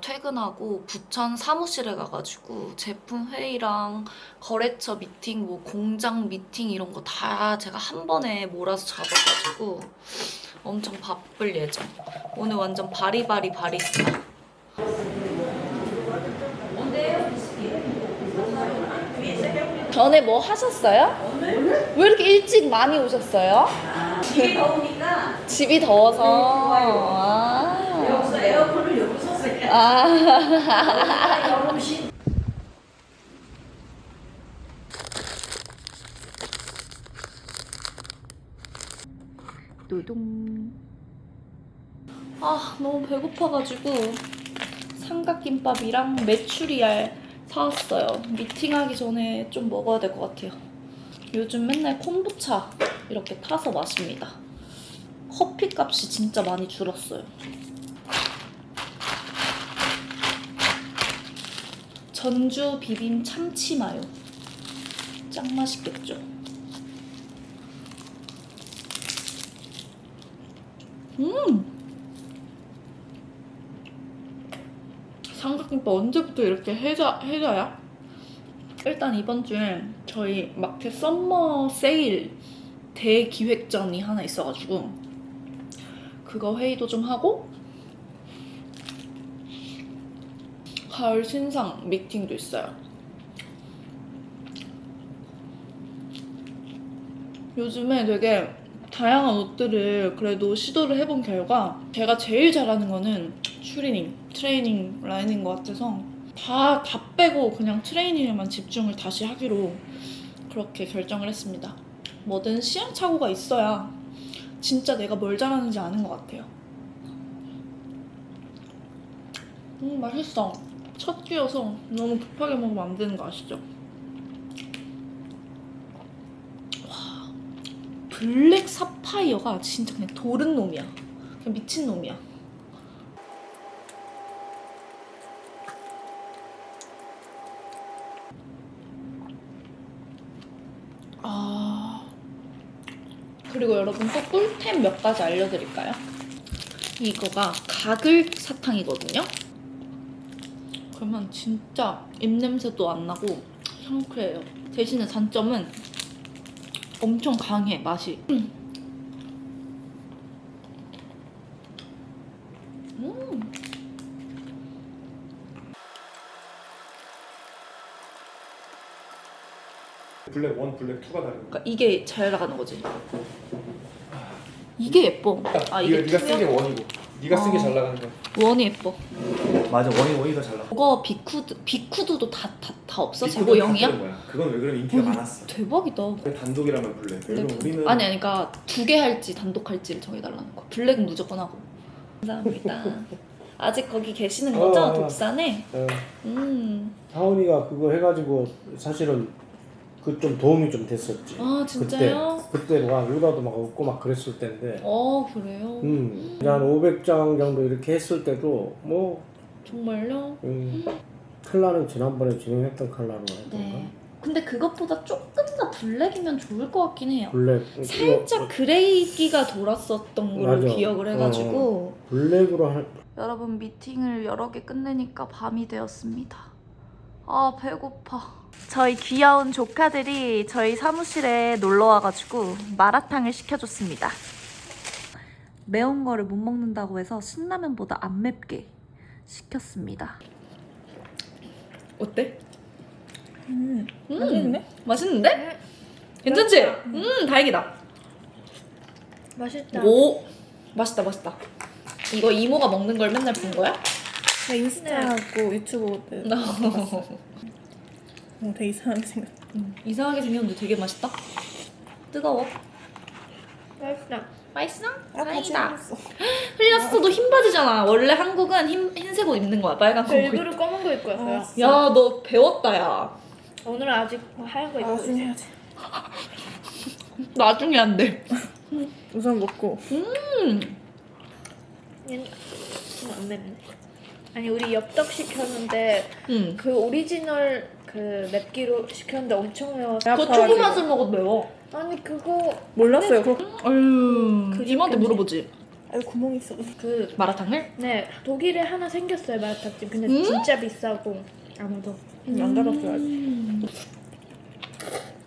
제가 퇴근하고 부천 사무실에 가가지고 제품 회의랑 거래처 미팅, 뭐 공장 미팅 이런 거 다 제가 한 번에 몰아서 잡아가지고 엄청 바쁠 예정. 오늘 완전 바리바리 바리스타. 전에 뭐 하셨어요? 왜 이렇게 일찍 많이 오셨어요? 집이 더우니까 집이 더워서. 아. 여기서 에어컨을 아. 노동. 아, 너무 배고파가지고 삼각김밥이랑 메추리알 사왔어요. 미팅하기 전에 좀 먹어야 될 것 같아요. 요즘 맨날 콤부차 이렇게 타서 마십니다. 커피 값이 진짜 많이 줄었어요. 전주 비빔 참치 마요. 짱 맛있겠죠? 음! 삼각김밥 언제부터 이렇게 해자, 해자야? 일단 이번 주에 저희 마켓 썸머 세일 대기획전이 하나 있어가지고 그거 회의도 좀 하고 가을 신상 미팅도 있어요. 요즘에 되게 다양한 옷들을 그래도 시도를 해본 결과 제가 제일 잘하는 거는 추리닝, 트레이닝 라인인 것 같아서 다, 다 빼고 그냥 트레이닝에만 집중을 다시 하기로 그렇게 결정을 했습니다. 뭐든 시행착오가 있어야 진짜 내가 뭘 잘하는지 아는 것 같아요. 음, 맛있어. 첫 끼여서 너무 급하게 먹으면 안 되는 거 아시죠? 블랙 사파이어가 진짜 그냥 도른 놈이야. 그냥 미친 놈이야. 아. 그리고 여러분 또 꿀템 몇 가지 알려드릴까요? 이거가 가글 사탕이거든요. 그러면 진짜 입냄새도 안 나고 상쾌해요. 대신에 단점은 엄청 강해 맛이. 음. 음. 블랙 1, 블랙 2가 다른 거. 그러니까 이게 잘 나가는 거지. 이게 예뻐. 아 이게 네가 쓴게 투명? 원이고, 네가 쓴게 어. 잘 나가는 거야. 원이 예뻐. 맞아, 원이 원이 더 잘 나가. 이거 비쿠드 비쿠드도 다 다 다 없어? 다 영이야? 그건 왜 그러면 인기가 음. 많았어. 대박이다. 단독이라면 블랙. 블랙. 그럼 우리는 아니 아니 그러니까 두 개 할지 단독 할지를 정해달라는 거. 블랙은 무조건 하고. 감사합니다. 아직 거기 계시는 거죠? 어, 어. 독산에? 어, 음. 하은이가 그거 해가지고 사실은 그 좀 도움이 좀 됐었지. 아 진짜요? 그때 막 루다도 막 웃고 막 그랬을 때인데. 어 그래요? 음, 한 500장 정도 이렇게 했을 때도 뭐 정말요? 음, 컬러는 지난번에 진행했던 컬러로 했던가. 네. 근데 그것보다 조금 더 블랙이면 좋을 것 같긴 해요. 블랙 살짝 그레이기가 돌았었던 걸로 맞아. 기억을 해가지고 블랙으로 할 여러분 미팅을 여러 개 끝내니까 밤이 되었습니다. 아 배고파. 저희 귀여운 조카들이 저희 사무실에 놀러 와가지고 마라탕을 시켜줬습니다. 매운 거를 못 먹는다고 해서 신라면보다 안 맵게 시켰습니다. 어때? 음, 음, 맛있네. 맛있는데? 괜찮지? 음, 다행이다. 맛있다. 오, 맛있다, 맛있다. 이거 이모가 먹는 걸 맨날 본 거야? 나 인스타하고 유튜브 때 어, 되게 이상하게 생겼. 음, 이상하게 생겼는데 되게 맛있다. 뜨거워. 맛있다. 맛있어? 아, 다행이다. 흘렸어도 흰 바지잖아. 원래 한국은 흰, 흰색 옷 입는 거야. 빨간 거. 입고. 일부러 검은 거 입고 왔어요. 야, 너 배웠다, 야. 오늘은 아직 하얀 거 입고 있어요. 해야지. 나중에 안 돼. 우선 먹고. 음. 얘는 어, 안 맵네. 아니 우리 엽떡 시켰는데 음. 그 오리지널 그 맵기로 시켰는데 엄청 매워. 그거 초보 맛을 먹어도 매워. 아니 그거 몰랐어요. 그렇게 아유, 그 이모한테 물어보지. 아, 여기 구멍 있어. 그 마라탕을? 네, 독일에 하나 생겼어요 마라탕집. 근데 음? 진짜 비싸고 아무도 안 가봤어요. 아직. 음,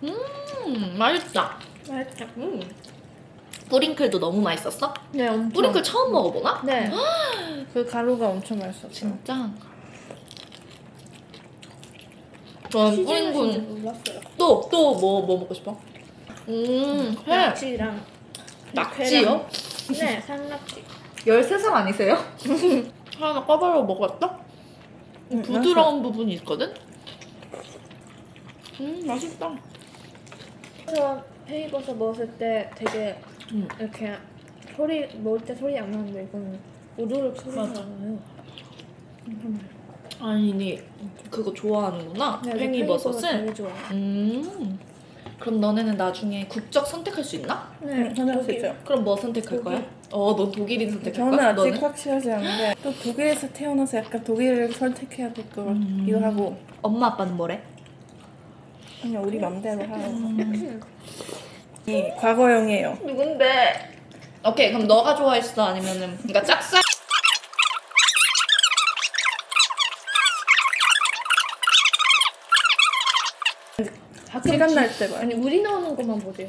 음 맛있다. 맛있다. 음. 뿌링클도 너무 맛있었어? 네, 엄청. 뿌링클 처음 먹어보나? 네. 그 가루가 엄청 맛있었어요. 진짜. 전 시즌하신지 뿌링클 몰랐어요. 또또 뭐 뭐 먹고 싶어? 음, 회. 낙지랑 낙지요? 네, 산낙지. 13살 아니세요? 하나 꺼바로 먹었다? 응, 부드러운 부분이 있거든? 음, 맛있다. 그래서 페이버섯 먹었을 때 되게 음. 이렇게 소리 먹을 때 소리 안 나는데 이거는 우르르 소리가 맞아. 나요. 아니, 니 그거 좋아하는구나? 네, 팽이버섯을? 되게 좋아요. 음. 그럼 너네는 나중에 국적 선택할 수 있나? 네, 선택할 수. 있어요. 그럼 뭐 선택할 독일. 거야? 어, 넌 독일인 선택할 저는 거야? 아직 너는? 확실하지 않은데 또 독일에서 태어나서 약간 독일을 선택해야 될것 음. 같기도 하고 엄마 아빠는 뭐래? 그냥 우리 맘대로 하고 음. 이 과거형이에요. 누군데? 오케이, 그럼 너가 좋아했어? 아니면은, 그러니까 짝사? 가끔 시간 지- 날때 봐요. 아니 우리 나오는 것만 보세요.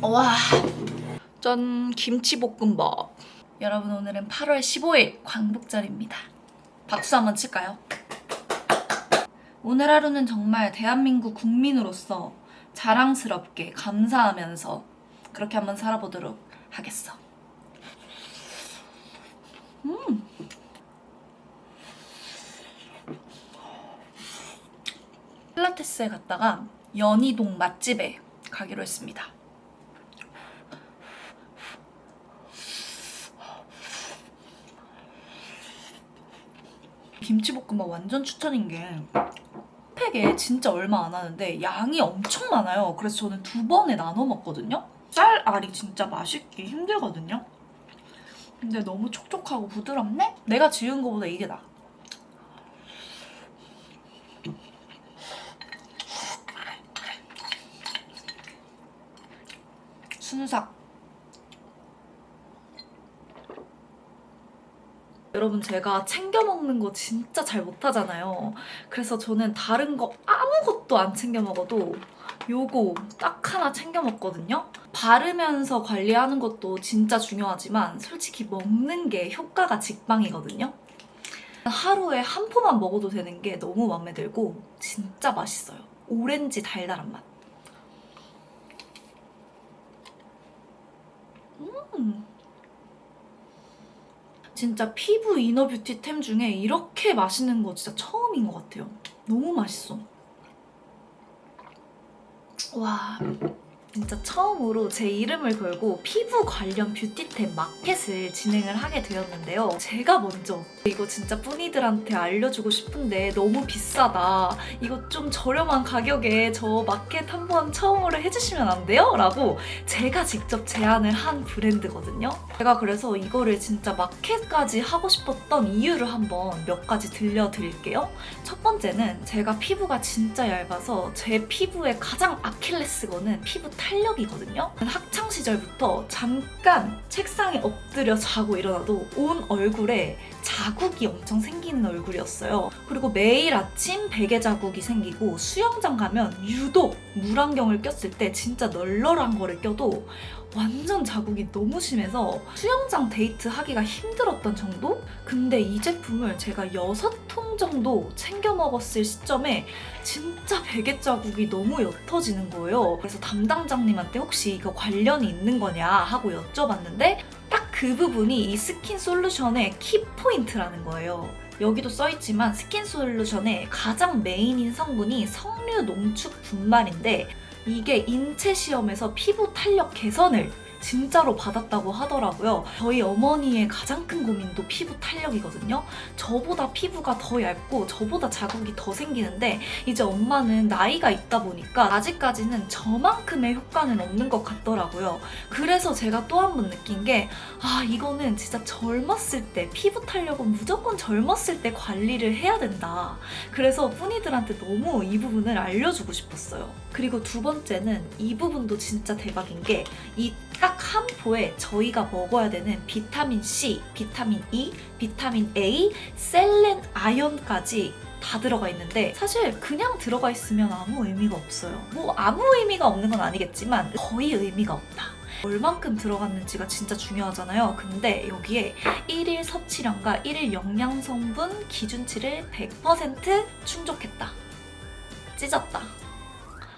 와, 짠 김치볶음밥. 여러분 오늘은 8월 15일 광복절입니다. 박수 한번 칠까요? 오늘 하루는 정말 대한민국 국민으로서 자랑스럽게 감사하면서 그렇게 한번 살아보도록 하겠어. 음. 필라테스에 갔다가 연희동 맛집에 가기로 했습니다. 김치볶음밥 완전 추천인 게 팩에 진짜 얼마 안 하는데 양이 엄청 많아요. 그래서 저는 두 번에 나눠 먹거든요. 쌀 알이 진짜 맛있기 힘들거든요. 근데 너무 촉촉하고 부드럽네? 내가 지은 거보다 이게 나. 순삭. 여러분 제가 챙겨 먹는 거 진짜 잘 못하잖아요. 그래서 저는 다른 거 아무것도 안 챙겨 먹어도 요거 딱 하나 챙겨 먹거든요. 바르면서 관리하는 것도 진짜 중요하지만 솔직히 먹는 게 효과가 직방이거든요. 하루에 한 포만 먹어도 되는 게 너무 마음에 들고 진짜 맛있어요. 오렌지 달달한 맛. 음. 진짜 피부 이너 뷰티템 중에 이렇게 맛있는 거 진짜 처음인 것 같아요. 너무 맛있어. 와, 진짜 처음으로 제 이름을 걸고 피부 관련 뷰티템 마켓을 진행을 하게 되었는데요. 제가 먼저 이거 진짜 뿌니들한테 알려주고 싶은데 너무 비싸다. 이거 좀 저렴한 가격에 저 마켓 한번 처음으로 해주시면 안 돼요? 라고 제가 직접 제안을 한 브랜드거든요. 제가 그래서 이거를 진짜 마켓까지 하고 싶었던 이유를 한번 몇 가지 들려드릴게요. 첫 번째는 제가 피부가 진짜 얇아서 제 피부의 가장 아킬레스건은 피부 탄 력이거든요. 학창 시절부터 잠깐 책상에 엎드려 자고 일어나도 온 얼굴에 자국이 엄청 생기는 얼굴이었어요. 그리고 매일 아침 베개 자국이 생기고 수영장 가면 유독 물안경을 꼈을 때 진짜 널널한 거를 껴도 완전 자국이 너무 심해서 수영장 데이트 하기가 힘들었던 정도? 근데 이 제품을 제가 6통 정도 챙겨 먹었을 시점에 진짜 베개 자국이 너무 옅어지는 거예요. 그래서 담당자님한테 혹시 이거 관련이 있는 거냐 하고 여쭤봤는데 딱 그 부분이 이 스킨 솔루션의 키포인트라는 거예요. 여기도 써있지만 스킨 솔루션의 가장 메인인 성분이 석류 농축 분말인데 이게 인체 시험에서 피부 탄력 개선을 진짜로 받았다고 하더라고요. 저희 어머니의 가장 큰 고민도 피부 탄력이거든요. 저보다 피부가 더 얇고 저보다 자국이 더 생기는데 이제 엄마는 나이가 있다 보니까 아직까지는 저만큼의 효과는 없는 것 같더라고요. 그래서 제가 또 한 번 느낀 게 아, 이거는 진짜 젊었을 때, 피부 탄력은 무조건 젊었을 때 관리를 해야 된다. 그래서 뿌니들한테 너무 이 부분을 알려주고 싶었어요. 그리고 두 번째는 이 부분도 진짜 대박인 게 이 딱 한 포에 저희가 먹어야 되는 비타민 C, 비타민 E, 비타민 A, 셀렌, 아연까지 다 들어가 있는데 사실 그냥 들어가 있으면 아무 의미가 없어요. 뭐 아무 의미가 없는 건 아니겠지만 거의 의미가 없다. 얼만큼 들어갔는지가 진짜 중요하잖아요. 근데 여기에 1일 섭취량과 1일 영양 성분 기준치를 100% 충족했다. 찢었다.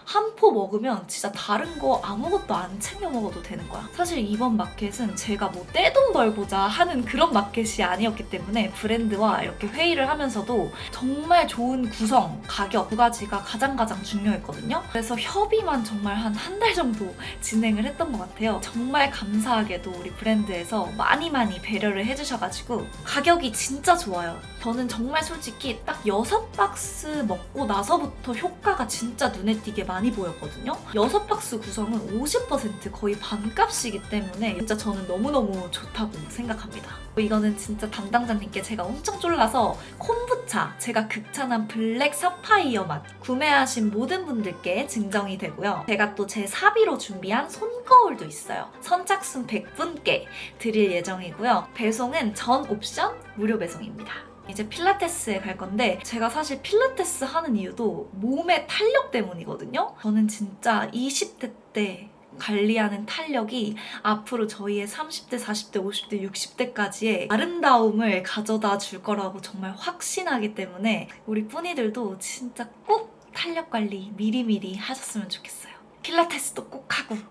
한 포 먹으면 진짜 다른 거 아무것도 안 챙겨 먹어도 되는 거야. 사실 이번 마켓은 제가 뭐 떼돈 벌고자 하는 그런 마켓이 아니었기 때문에 브랜드와 이렇게 회의를 하면서도 정말 좋은 구성, 가격 두 가지가 가장 가장 중요했거든요. 그래서 협의만 정말 한 한 달 정도 진행을 했던 것 같아요. 정말 감사하게도 우리 브랜드에서 많이 많이 배려를 해주셔가지고 가격이 진짜 좋아요. 저는 정말 솔직히 딱 6박스 먹고 나서부터 효과가 진짜 눈에 띄게 많이 보였거든요. 6박스 구성은 50% 거의 반값이기 때문에 진짜 저는 너무너무 좋다고 생각합니다. 이거는 진짜 담당자님께 제가 엄청 쫄라서 콤부차, 제가 극찬한 블랙 사파이어 맛 구매하신 모든 분들께 증정이 되고요. 제가 또 제 사비로 준비한 손거울도 있어요. 선착순 100분께 드릴 예정이고요. 배송은 전 옵션 무료 배송입니다. 이제 필라테스에 갈 건데 제가 사실 필라테스 하는 이유도 몸의 탄력 때문이거든요. 저는 진짜 20대 때 관리하는 탄력이 앞으로 저희의 30대, 40대, 50대, 60대까지의 아름다움을 가져다 줄 거라고 정말 확신하기 때문에 우리 뿌니들도 진짜 꼭 탄력 관리 미리미리 하셨으면 좋겠어요. 필라테스도 꼭 하고.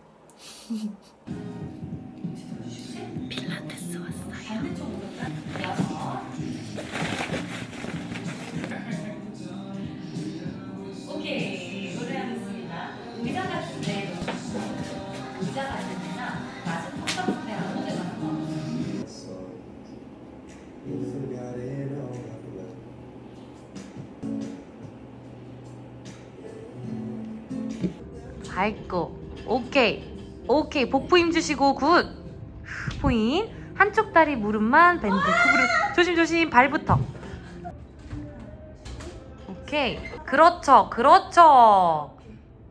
필라테스 왔어요. 아이고. 오케이. 오케이. 복부 힘 주시고 굿. 포인 한쪽 다리 무릎만 밴드 구부려. 조심조심. 발부터. 오케이. 그렇죠. 그렇죠.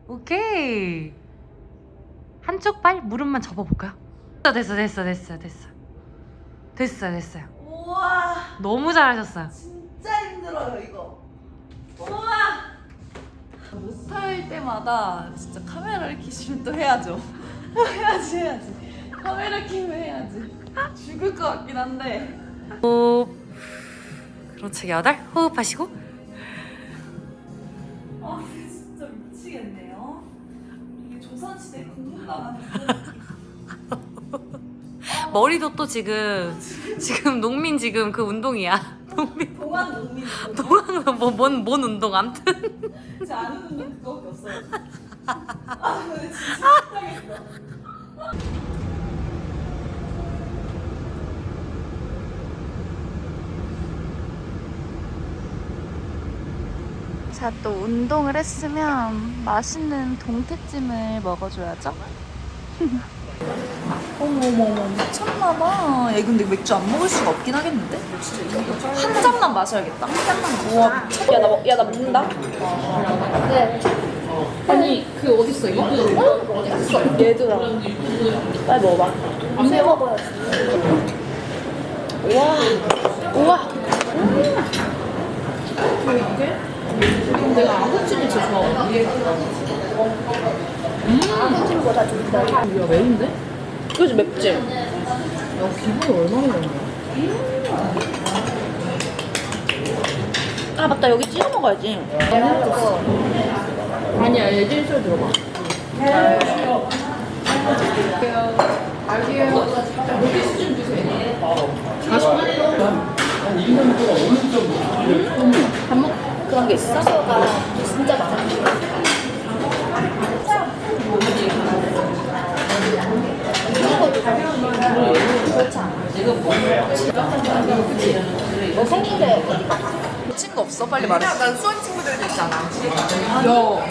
오케이. 한쪽 발 무릎만 접어볼까요? 됐어 됐어 됐어 됐어. 됐어 됐어요. 우와. 너무 잘하셨어요. 진짜 힘들어요 이거. 우와. 못할 때마다 진짜 카메라를 켜시면 또 해야죠. 해야지 해야지. 카메라 켜면 해야지. 죽을 것 같긴 한데. 호흡 그렇죠 여덟 호흡하시고 아 진짜 미치겠네요. 이게 조선시대 거. 머리도 또 지금 지금 농민 지금 그 운동이야. 농민 동안 농민. 동안 뭐뭔 뭔 운동 아무튼 제 아는 운동 그거밖에 없어요. 아 근데 진짜 못하겠어. 자, 또 운동을 했으면 맛있는 동태찜을 먹어줘야죠. 어머머머 미쳤나봐. 야 근데 맥주 안 먹을 수가 없긴 하겠는데? 한 잔만 마셔야겠다. 한 잔만. 우와 미쳤. 야나 먹, 야나 먹는다. 네. 아니 그 어디 있어 이거? 어? 어디 있어? 얘들아. 빨리 먹어봐. 안돼 먹어야지. 우와. 우와. 이게? 내가 아구찜을 제일 좋아하거든. 음. 아구찜보다 좀 더. 야 매운데? 그지 맵지? 야 기분이 얼마나 좋냐 아 맞다 여기 찍어 먹어야지 아니야 예진 소리 들어봐 그런 게 있어? 진짜 많아. 없어? 빨리 말해. 난 수원 친구들도 있잖아. 야.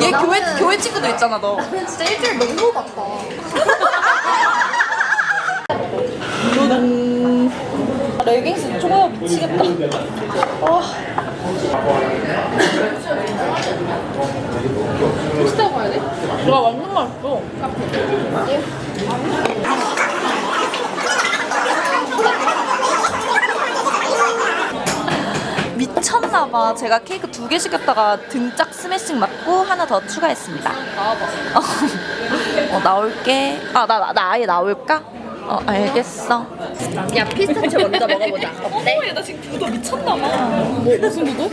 얘, 얘 교회 교회 친구도 있잖아 너. 진짜 일주일 너무 바빠. 레깅스 초밥 미치겠다. 진짜 가야 돼? 와 완전 맛있어. 미쳤나봐. 제가 케이크 두 개 시켰다가 등짝 스매싱 맞고 하나 더 추가했습니다. 나와봐. 어, 나올게. 아, 나, 나, 나 아예 나올까? 어, 알겠어. 야 피스타치오 먼저 먹어보자. 어때? 나 지금 구도 미쳤나 봐. 뭐 무슨 구도?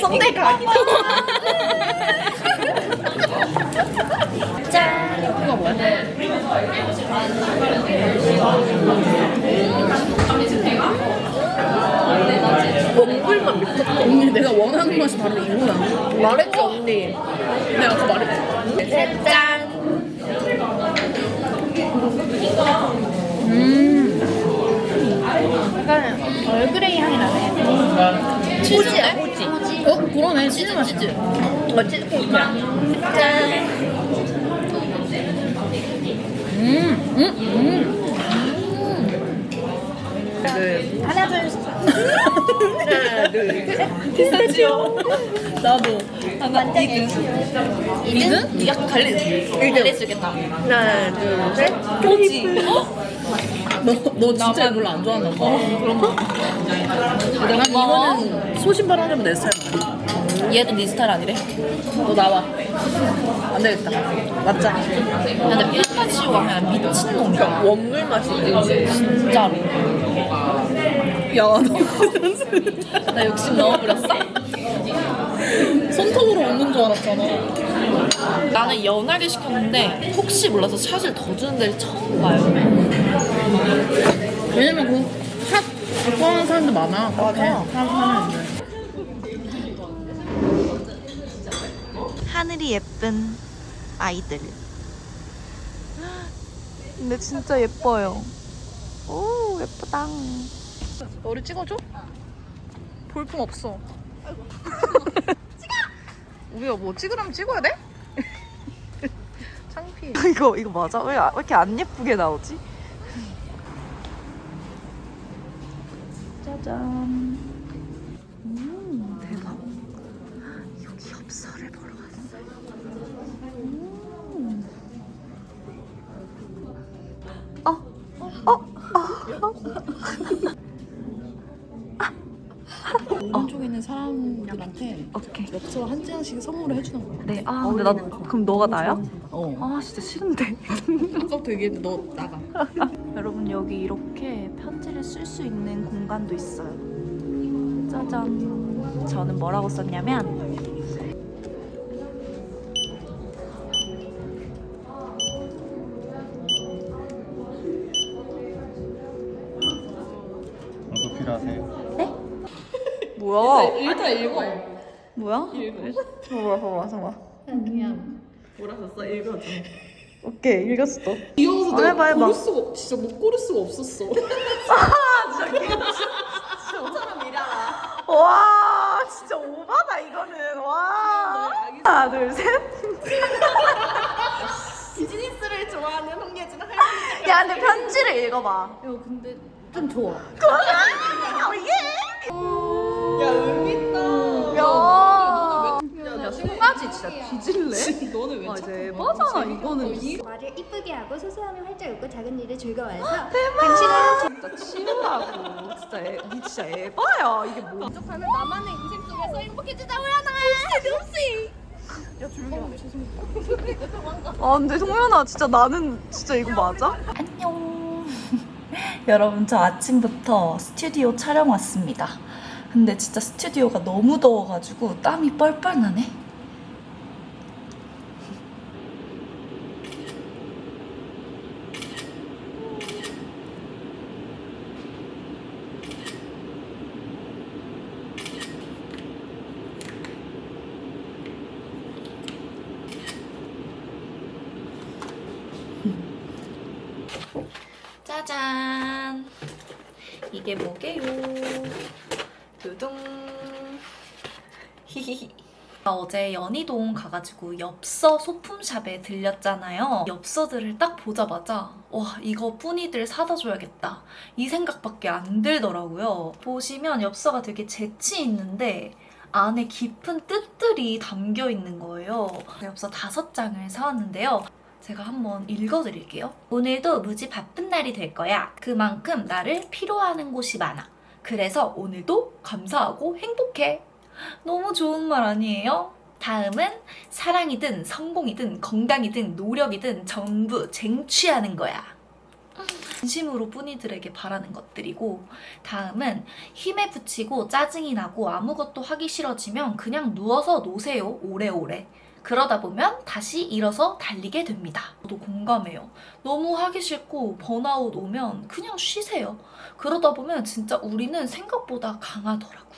썸네 각이다. 원불만 미쳤다. 언니 내가 원하는 맛이 바로 이거야. 말했지 언니. 내가 아까 말했지. 짠. 음. 약간 얼그레이 향이 나네. 치즈야, 호지. 어 그러네 치즈 맛이지. 어, 치즈 케이크야. 짠. 하나 둘 셋. 하나 둘 셋. 피스타치오. 나도. 하나 이든? 이게 약간 갈리 갈리주겠다. 하나 둘 셋. 뭐지? 너 너 진짜 별로 안 좋아하나 봐. 그런 거? 난 이거는 소신발 하려면 내 스타일 아니야. 얘도 네 스타일 아니래? 너 나와. 안 되겠다. 맞자. 야, 근데 피스타치오가 그냥 미친놈이야. 원물 맛이지. 진짜로. 야, 너 나 욕심 넣어버렸어? 손톱으로 먹는 줄 알았잖아. 나는 연하게 시켰는데 혹시 몰라서 샷을 더 주는 데를 처음 봐요. 왜냐면 그샷 좋아하는 사람도 많아. 맞아. 하늘이 예쁜 아이들. 근데 진짜 예뻐요. 오, 예쁘다. 너를 찍어줘? 볼품 없어. 우리가 뭐 찍으라면 찍어야 돼? 창피해. 이거 이거 맞아? 왜, 왜 이렇게 안 예쁘게 나오지? 짜잔. 음, 대박. 여기 엽서를 보러 왔어요. 음. 어, 어, 오른쪽에 있는 사람들한테 오케이. 엽서 한 장씩 선물을 해주는 거야. 네, 아, 근데 나 그럼 너가 나야? 어. 아, 진짜 싫은데. 아까부터 얘기했는데 너 나가. 여러분 여기 이렇게 편지를 쓸 수 있는 공간도 있어요. 짜잔. 저는 뭐라고 썼냐면 또 필요하세요? 뭐야? 일단 읽어. 뭐야? 읽어. 봐봐 봐봐 봐봐. 그냥 뭐라 썼어? 읽어줘. 오케이 읽었어. 귀여워서 어, 내가 해봐, 해봐. 고를 수가 없- 진짜 못 고를 수가 없었어. 와 진짜 오바다 이거는 와. 하나 둘 셋. 비즈니스를 좋아하는 홍예진 할머니. 야 근데 편지를 읽어봐. 야 근데 좀 좋아. 아, 예. 야 의미 있다. 야. 야 송아지 진짜 뒤질래? 너는 왜 아, 자꾸 이제 에바잖아, 재밌게 이거는. 보이지? 말을 이쁘게 하고 소소함을 활짝 웃고 작은 일에 즐거워해서 당신은 진짜 치우라고. 진짜 애, 니 진짜 에바야. 이게 뭐? 만족하는 나만의 인생 속에서 행복해지자 우연아 아 근데 송현아 진짜 나는 진짜 이거 맞아? 안녕 여러분 저 아침부터 스튜디오 촬영 왔습니다 근데 진짜 스튜디오가 너무 더워가지고 땀이 뻘뻘 나네 짜잔 이게 뭐게요? 두둥. 히히히. 나 어제 연희동 가가지고 엽서 소품샵에 들렸잖아요. 엽서들을 딱 보자마자 와 이거 뿌니들 사다 줘야겠다 이 생각밖에 안 들더라고요. 보시면 엽서가 되게 재치 있는데 안에 깊은 뜻들이 담겨 있는 거예요. 엽서 다섯 장을 사왔는데요. 제가 한번 읽어드릴게요. 오늘도 무지 바쁜 날이 될 거야. 그만큼 나를 필요하는 곳이 많아. 그래서 오늘도 감사하고 행복해. 너무 좋은 말 아니에요? 다음은 사랑이든 성공이든 건강이든 노력이든 전부 쟁취하는 거야. 진심으로 뿌니들에게 바라는 것들이고 다음은 힘에 부치고 짜증이 나고 아무것도 하기 싫어지면 그냥 누워서 노세요 오래오래 그러다 보면 다시 일어서 달리게 됩니다 저도 공감해요 너무 하기 싫고 번아웃 오면 그냥 쉬세요 그러다 보면 진짜 우리는 생각보다 강하더라고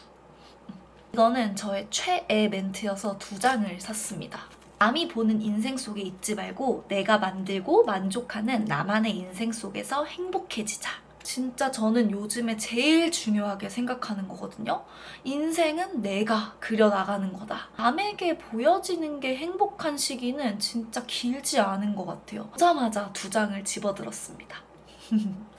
이거는 저의 최애 멘트여서 두 장을 샀습니다. 남이 보는 인생 속에 있지 말고 내가 만들고 만족하는 나만의 인생 속에서 행복해지자. 진짜 저는 요즘에 제일 중요하게 생각하는 거거든요. 인생은 내가 그려나가는 거다. 남에게 보여지는 게 행복한 시기는 진짜 길지 않은 것 같아요. 보자마자 두 장을 집어들었습니다.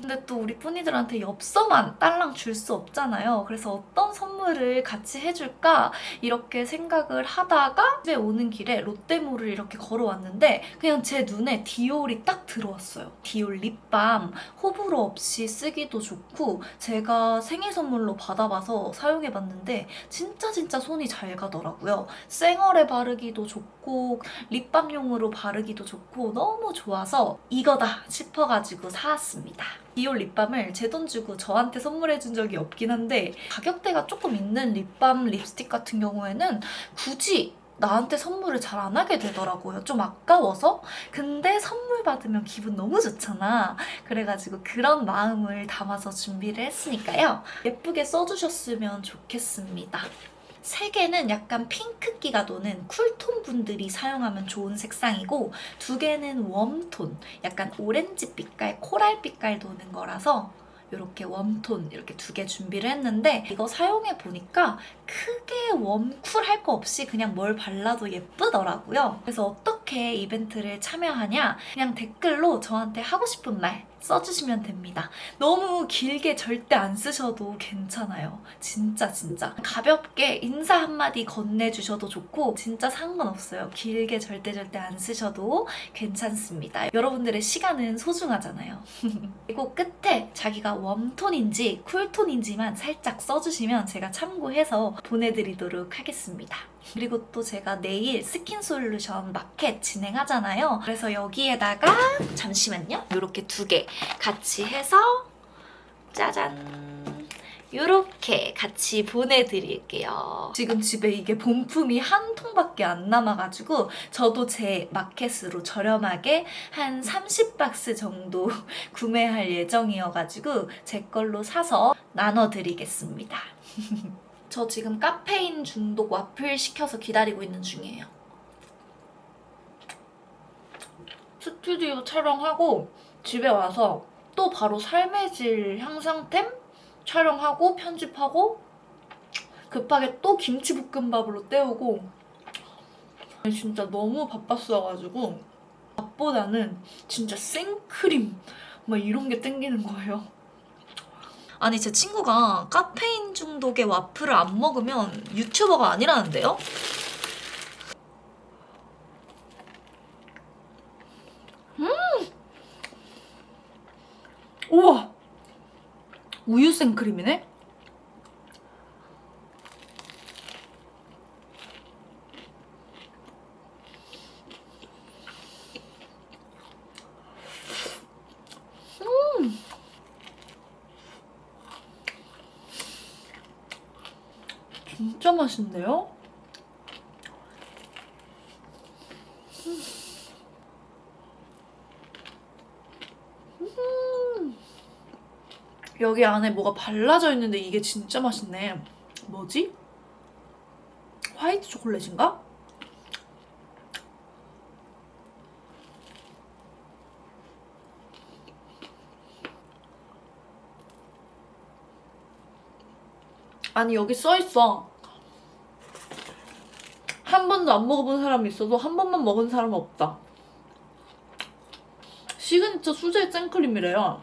근데 또 우리 뿌니들한테 엽서만 딸랑 줄 수 없잖아요. 그래서 어떤 선물을 같이 해줄까 이렇게 생각을 하다가 집에 오는 길에 롯데몰을 이렇게 걸어왔는데 그냥 제 눈에 디올이 딱 들어왔어요. 디올 립밤 호불호 없이 쓰기도 좋고 제가 생일 선물로 받아봐서 사용해봤는데 진짜 진짜 손이 잘 가더라고요. 생얼에 바르기도 좋고 립밤용으로 바르기도 좋고 너무 좋아서 이거다 싶어가지고 사왔습니다. 디올 립밤을 제 돈 주고 저한테 선물해준 적이 없긴 한데 가격대가 조금 있는 립밤 립스틱 같은 경우에는 굳이 나한테 선물을 잘 안 하게 되더라고요. 좀 아까워서. 근데 선물 받으면 기분 너무 좋잖아. 그래가지고 그런 마음을 담아서 준비를 했으니까요. 예쁘게 써주셨으면 좋겠습니다. 세 개는 약간 핑크기가 도는 쿨톤 분들이 사용하면 좋은 색상이고 두 개는 웜톤, 약간 오렌지 빛깔, 코랄 빛깔 도는 거라서 이렇게 웜톤 이렇게 두 개 준비를 했는데 이거 사용해 보니까 크게 웜쿨할 거 없이 그냥 뭘 발라도 예쁘더라고요. 그래서 어떻게 이벤트를 참여하냐? 그냥 댓글로 저한테 하고 싶은 말 써주시면 됩니다. 너무 길게 절대 안 쓰셔도 괜찮아요. 진짜 진짜. 가볍게 인사 한마디 건네주셔도 좋고 진짜 상관없어요. 길게 절대 절대 안 쓰셔도 괜찮습니다. 여러분들의 시간은 소중하잖아요. 그리고 끝에 자기가 웜톤인지 쿨톤인지만 살짝 써주시면 제가 참고해서 보내드리도록 하겠습니다. 그리고 또 제가 내일 스킨 솔루션 마켓 진행하잖아요. 그래서 여기에다가 잠시만요. 이렇게 두 개 같이 해서 짜잔. 이렇게 같이 보내드릴게요. 지금 집에 이게 본품이 한 통밖에 안 남아가지고 저도 제 마켓으로 저렴하게 한 30박스 정도 구매할 예정이어가지고 제 걸로 사서 나눠드리겠습니다. 저 지금 카페인 중독 와플 시켜서 기다리고 있는 중이에요. 스튜디오 촬영하고 집에 와서 또 바로 삶의 질 향상템 촬영하고 편집하고 급하게 또 김치볶음밥으로 때우고 진짜 너무 바빴어가지고 밥보다는 진짜 생크림 막 이런 게 땡기는 거예요. 아니 제 친구가 카페인 중독의 와플을 안 먹으면 유튜버가 아니라는데요? 음! 우와! 우유 생크림이네? 진짜 맛있는데요? 음. 여기 안에 뭐가 발라져 있는데 이게 진짜 맛있네. 뭐지? 화이트 초콜릿인가? 아니 여기 써 있어. 한 번도 안 먹어본 사람이 있어도 한 번만 먹은 사람은 없다. 시그니처 수제 생크림이래요.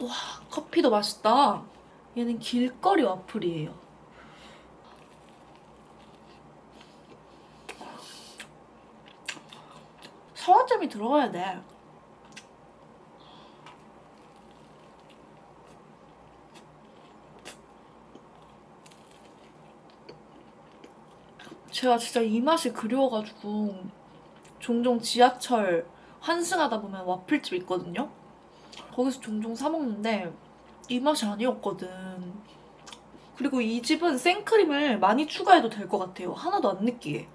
와 커피도 맛있다. 얘는 길거리 와플이에요. 사과잼이 들어가야 돼. 제가 진짜 이 맛이 그리워가지고 종종 지하철 환승하다 보면 와플집 있거든요. 거기서 종종 사 먹는데 이 맛이 아니었거든. 그리고 이 집은 생크림을 많이 추가해도 될 것 같아요. 하나도 안 느끼해.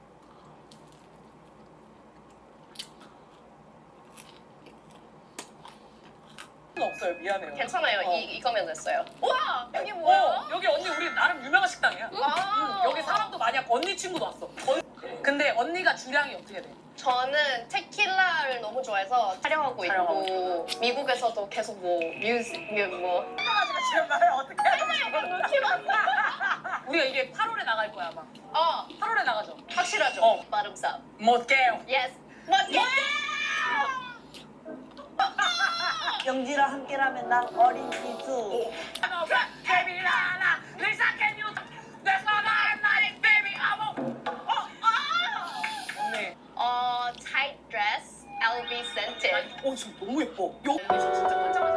없어요. 미안해요. 괜찮아요. 어. 이 이거면 됐어요. 와 여기 어, 뭐야? 여기 언니 우리 나름 유명한 식당이야. 와. 응, 여기 사람도 많이 왔고 언니 친구도 왔어. 언- 근데 언니가 주량이 어떻게 돼? 저는 테킬라를 너무 좋아해서 촬영하고 촬영하고 있고 미국에서도 계속 뭐 뮤직 뭐 가지고 지금 나를 어떻게 우리가 이게 8월에 나갈 거야 아마. 어, 8월에 나가죠. 확실하죠. 어. 마름삽. 못 깨요. Yes. 맞게. 영지랑 함께라면 난 어린 기수. 어, tight dress, LV scented. 어, 지금 너무 예뻐. 여... 어, 진짜 깜짝 놀랐어.